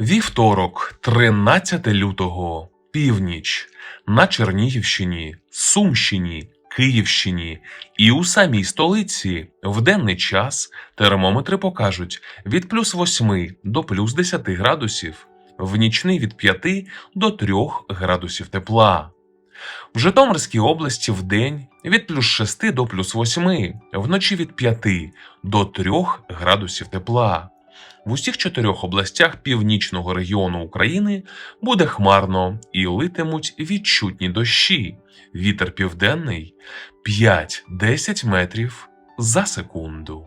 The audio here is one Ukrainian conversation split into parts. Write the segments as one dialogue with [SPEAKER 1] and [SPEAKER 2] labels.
[SPEAKER 1] Вівторок, 13 лютого, північ на Чернігівщині, Сумщині, Київщині і у самій столиці в денний час термометри покажуть від плюс 8 до плюс 10 градусів, в нічний від 5 до 3 градусів тепла. В Житомирській області в день від плюс 6 до плюс 8, вночі від 5 до 3 градусів тепла. В усіх чотирьох областях північного регіону України буде хмарно і литимуть відчутні дощі. Вітер південний 5-10 метрів за секунду.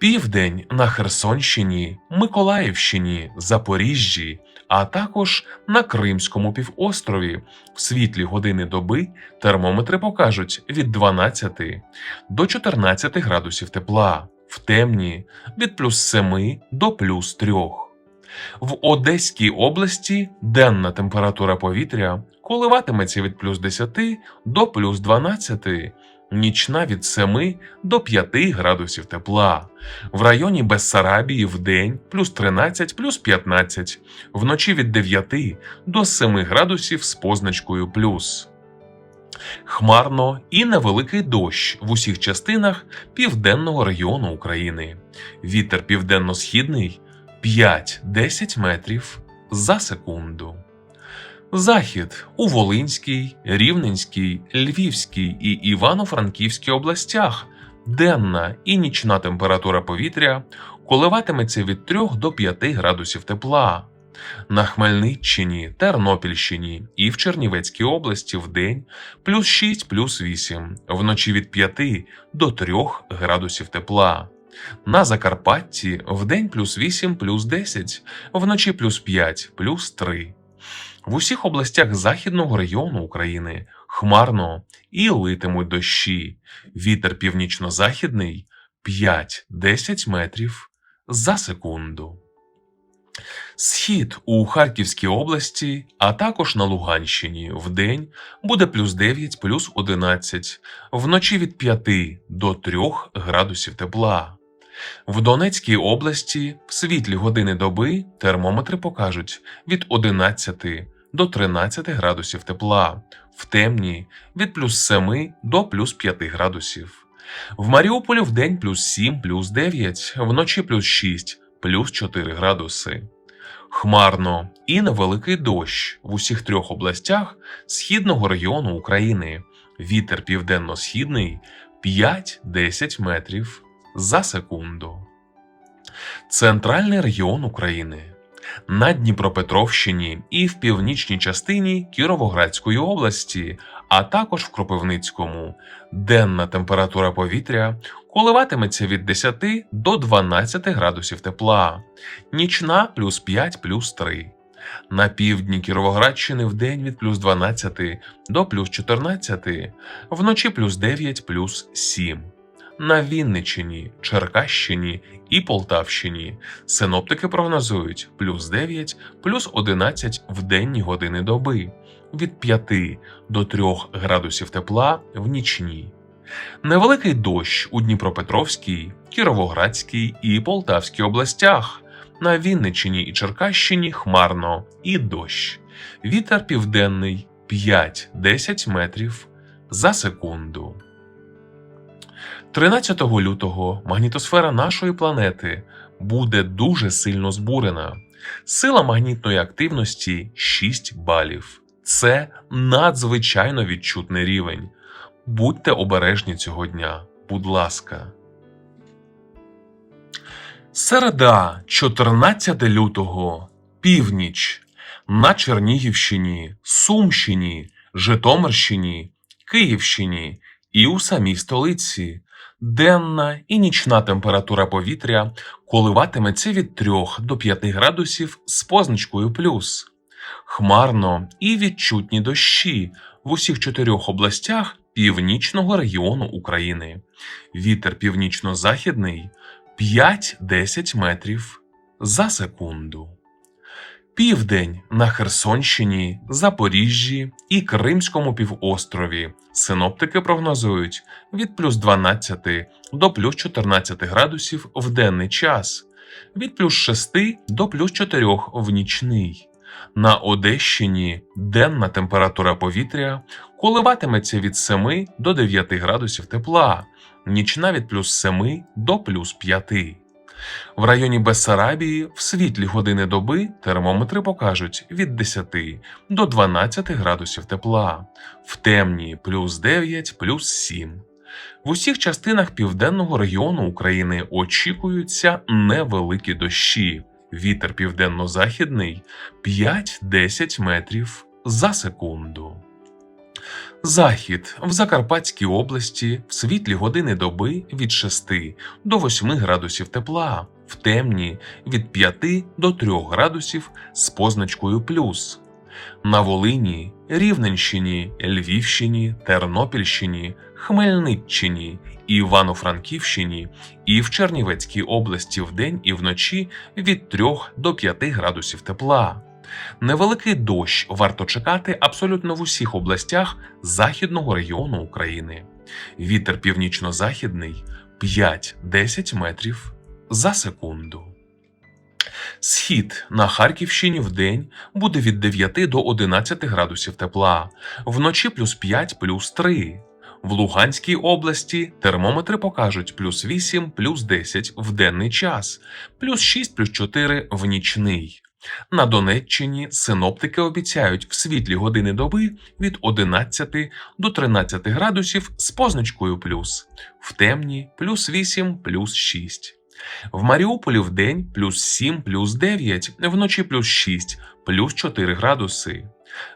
[SPEAKER 1] Південь на Херсонщині, Миколаївщині, Запоріжжі, а також на Кримському півострові в світлі години доби термометри покажуть від 12 до 14 градусів тепла, в темні від плюс 7 до плюс 3. В Одеській області денна температура повітря коливатиметься від плюс 10 до плюс 12, нічна від 7 до 5 градусів тепла. В районі Бессарабії в день плюс 13 плюс 15, вночі від 9 до 7 градусів з позначкою плюс. Хмарно і невеликий дощ в усіх частинах південного регіону України. Вітер південно-східний 5-10 метрів за секунду. Захід у Волинській, Рівненській, Львівській і Івано-Франківській областях. Денна і нічна температура повітря коливатиметься від 3 до 5 градусів тепла. На Хмельниччині, Тернопільщині і в Чернівецькій області в день плюс 6 плюс 8, вночі від 5 до 3 градусів тепла. На Закарпатті в день плюс 8 плюс 10, вночі плюс 5 плюс 3. В усіх областях західного регіону України хмарно і литимуть дощі. Вітер північно-західний 5-10 метрів за секунду. Схід у Харківській області, а також на Луганщині в день буде плюс 9 плюс 11, вночі від 5 до 3 градусів тепла. В Донецькій області в світлі години доби термометри покажуть від 11 до 13 градусів тепла, в темні від плюс 7 до плюс 5 градусів. В Маріуполі в день плюс 7 плюс 9, вночі плюс 6 плюс 4 градуси. Хмарно і невеликий дощ в усіх трьох областях східного регіону України. Вітер південно-східний 5-10 метрів за секунду. Центральний регіон України. На Дніпропетровщині і в північній частині Кіровоградської області, а також в Кропивницькому. Денна температура повітря коливатиметься від 10 до 12 градусів тепла, нічна плюс 5 плюс 3. На півдні Кіровоградщини в день від плюс 12 до плюс 14, вночі плюс 9 плюс 7. На Вінниччині, Черкащині і Полтавщині синоптики прогнозують плюс 9, плюс 11 в денні години доби, від 5 до 3 градусів тепла в нічні. Невеликий дощ у Дніпропетровській, Кіровоградській і Полтавській областях. На Вінниччині і Черкащині хмарно і дощ. Вітер південний 5-10 метрів за секунду. 13 лютого магнітосфера нашої планети буде дуже сильно збурена. Сила магнітної активності 6 балів. Це надзвичайно відчутний рівень. Будьте обережні цього дня, будь ласка. Середа, 14 лютого, північ на Чернігівщині, Сумщині, Житомирщині, Київщині і у самій столиці. Денна і нічна температура повітря коливатиметься від 3 до 5 градусів з позначкою плюс. Хмарно і відчутні дощі в усіх чотирьох областях північного регіону України. Вітер північно-західний 5-10 метрів за секунду. Південь на Херсонщині, Запоріжжі і Кримському півострові. Синоптики прогнозують від плюс 12 до плюс 14 градусів в денний час. від плюс 6 до плюс 4 в нічний. На Одещині денна температура повітря коливатиметься від 7 до 9 градусів тепла, нічна від плюс 7 до плюс 5. В районі Бессарабії в світлі години доби термометри покажуть від 10 до 12 градусів тепла, в темні плюс 9, плюс 7. В усіх частинах південного регіону України очікуються невеликі дощі. Вітер південно-західний 5-10 метрів за секунду. Захід в Закарпатській області в світлі години доби від 6 до 8 градусів тепла, в темні від 5 до 3 градусів з позначкою плюс. На Волині, Рівненщині, Львівщині, Тернопільщині, Хмельниччині, Івано-Франківщині і в Чернівецькій області вдень і вночі від 3 до 5 градусів тепла. Невеликий дощ варто чекати абсолютно в усіх областях західного регіону України. Вітер північно-західний 5-10 метрів за секунду. Схід на Харківщині в день буде від 9 до 11 градусів тепла, вночі плюс 5 плюс 3. В Луганській області термометри покажуть плюс 8 плюс 10 в денний час, плюс 6 плюс 4 в нічний. На Донеччині синоптики обіцяють в світлі години доби від 11 до 13 градусів з позначкою плюс, в темні плюс 8 плюс 6. В Маріуполі в день плюс 7 плюс 9, вночі плюс 6 плюс 4 градуси.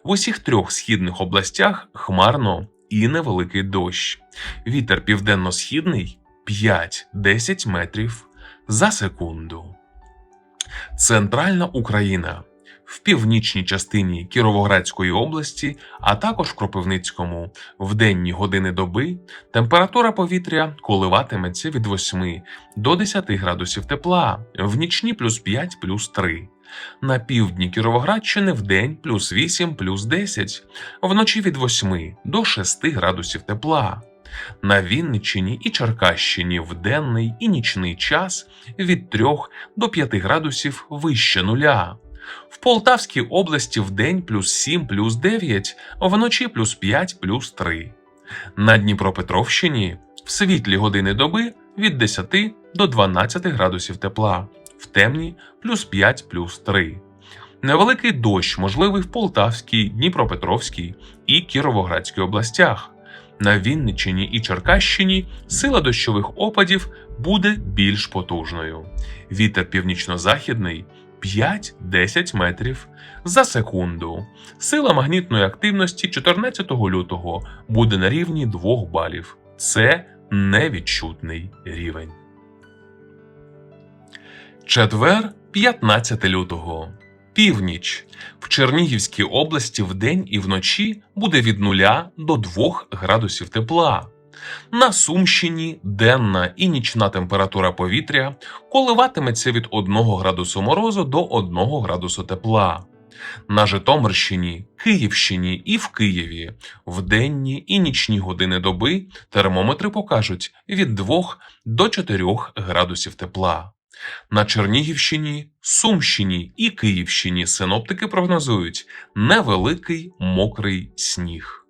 [SPEAKER 1] В усіх трьох східних областях хмарно і невеликий дощ. Вітер південно-східний 5-10 метрів за секунду. Центральна Україна в північній частині Кіровоградської області, а також в Кропивницькому, в денні години доби температура повітря коливатиметься від 8 до 10 градусів тепла, в нічні плюс 5 плюс 3. На півдні Кіровоградщини в день плюс 8 плюс 10, вночі від 8 до 6 градусів тепла. На Вінниччині і Черкащині в денний і нічний час від 3 до 5 градусів вище нуля. В Полтавській області в день плюс 7 плюс 9, вночі плюс 5 плюс 3. На Дніпропетровщині в світлі години доби від 10 до 12 градусів тепла, в темні плюс 5 плюс 3. Невеликий дощ можливий в Полтавській, Дніпропетровській і Кіровоградській областях. На Вінниччині і Черкащині сила дощових опадів буде більш потужною. Вітер північно-західний 5-10 метрів за секунду. Сила магнітної активності 14 лютого буде на рівні 2 балів. Це невідчутний рівень. Четвер, 15 лютого. Північ. В Чернігівській області вдень і вночі буде від 0 до 2 градусів тепла. На Сумщині денна і нічна температура повітря коливатиметься від 1 градусу морозу до 1 градусу тепла. На Житомирщині, Київщині і в Києві в денні і нічні години доби термометри покажуть від 2 до 4 градусів тепла. На Чернігівщині, Сумщині і Київщині синоптики прогнозують невеликий мокрий сніг.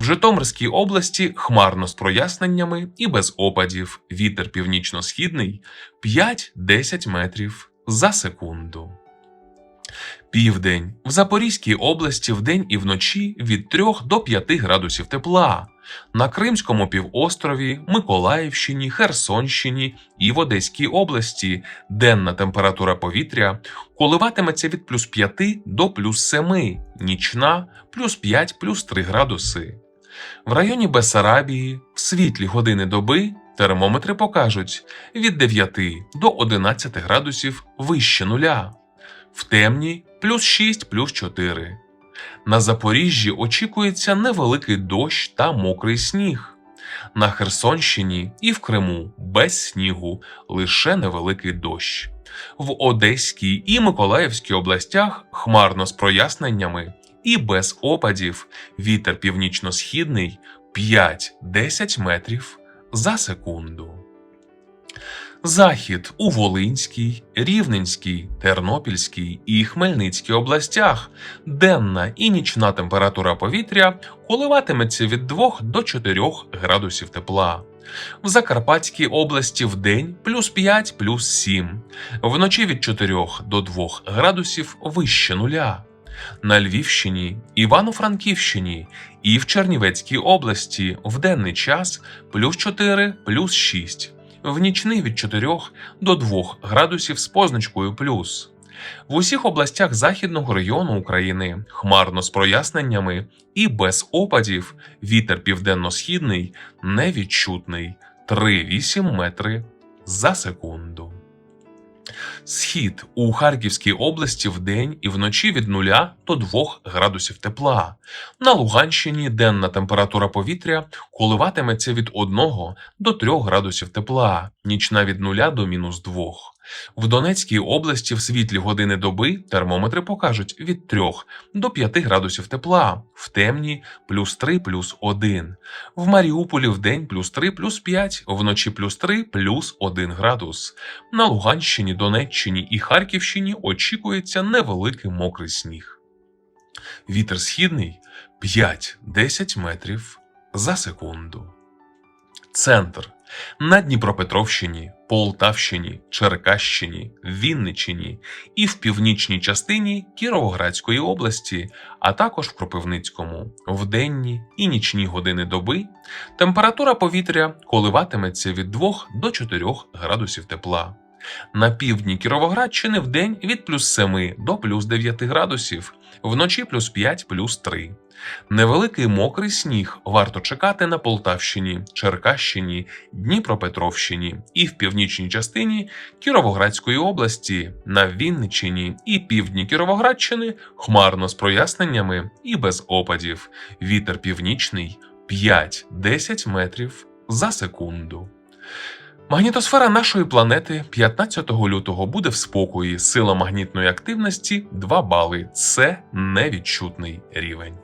[SPEAKER 1] В Житомирській області хмарно з проясненнями і без опадів. Вітер північно-східний 5-10 метрів за секунду. Південь в Запорізькій області вдень і вночі від 3 до 5 градусів тепла. На Кримському півострові, Миколаївщині, Херсонщині і в Одеській області денна температура повітря коливатиметься від плюс 5 до плюс 7, нічна плюс 5 плюс 3 градуси. В районі Бесарабії в світлі години доби термометри покажуть від 9 до 11 градусів вище нуля, в темні плюс 6 плюс 4. На Запоріжжі очікується невеликий дощ та мокрий сніг. На Херсонщині і в Криму без снігу лише невеликий дощ. В Одеській і Миколаївській областях хмарно з проясненнями і без опадів вітер північно-східний 5-10 метрів за секунду. Захід у Волинській, Рівненській, Тернопільській і Хмельницькій областях. Денна і нічна температура повітря коливатиметься від 2 до 4 градусів тепла. В Закарпатській області в день плюс 5 плюс 7, вночі від 4 до 2 градусів вище нуля. На Львівщині, Івано-Франківщині і в Чернівецькій області в денний час плюс 4 плюс 6, в нічний від 4 до 2 градусів з позначкою плюс. В усіх областях західного району України хмарно з проясненнями і без опадів вітер південно-східний невідчутний 3,8 метри за секунду. Схід у Харківській області вдень і вночі від 0 до 2 градусів тепла. На Луганщині денна температура повітря коливатиметься від 1 до 3 градусів тепла, нічна від 0 до мінус 2. В Донецькій області в світлі години доби термометри покажуть від 3 до 5 градусів тепла, в темні плюс 3 плюс 1. В Маріуполі в день плюс 3 плюс 5, вночі плюс 3 плюс 1 градус. На Луганщині, Донеччині і Харківщині очікується невеликий мокрий сніг. Вітер східний 5-10 метрів за секунду. Центр на Дніпропетровщині, Полтавщині, Черкащині, Вінниччині і в північній частині Кіровоградської області, а також в Кропивницькому. В денні і нічні години доби температура повітря коливатиметься від 2 до 4 градусів тепла. На півдні Кіровоградщини в день від плюс 7 до плюс 9 градусів, вночі плюс 5 плюс 3. Невеликий мокрий сніг варто чекати на Полтавщині, Черкащині, Дніпропетровщині і в північній частині Кіровоградської області, на Вінниччині і півдні Кіровоградщини хмарно з проясненнями і без опадів. Вітер північний 5-10 метрів за секунду. Магнітосфера нашої планети 15 лютого буде в спокої. Сила магнітної активності 2 бали. Це невідчутний рівень.